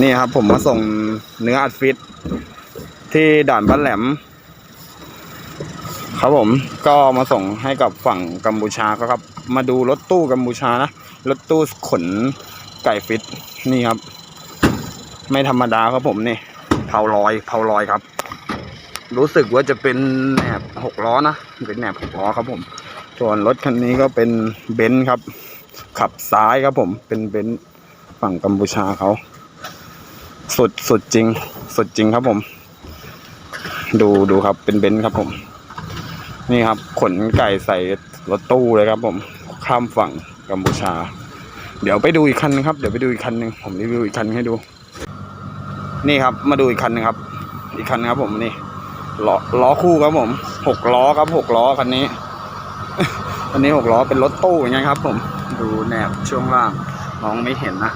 นี่ครับ ผมมาส่งเนื้ออัดฟิต ที่ด่านบ้านแหลม ครับผมก็มาส่งให้กับฝั่งกัมพูชาก็ครับ มาดูรถตู้กัมพูชานะรถตู้ขนไก่ฟิต นี่ครับ ไม่ธรรมดาครับผมนี่เผาลอยเผาลอยครับ รู้สึกว่าจะเป็นแหนบหกล้อนะเป็นแหนบหกล้อครับผม ส่วนรถคันนี้ก็เป็นเบนซ์ครับ ขับซ้ายครับผมเป็นเบนซ์ฝั่งกัมพูชาเขา สุดสุดจริง สุดจริงครับผม ดูดูครับ เป็นเบนซ์ครับผม นี่ครับ ขนไก่ใส่รถตู้เลยครับ ผม ข้ามฝั่งกัมพูชา เดี๋ยวไปดูอีกคันนึงครับ เดี๋ยวไปดูอีกคันนึงผมรีวิวอีกคันให้ดู นี่ครับ มาดูอีกคันนึงครับ อีกคันครับ ผมนี่ล้อล้อคู่ครับผมหกล้อครับหกล้อคันนี้อันนี้หกล้อเป็นรถตู้อย่างเงี้ยครับ ผม ดูแนบช่วงล่างมองไม่เห็นนะ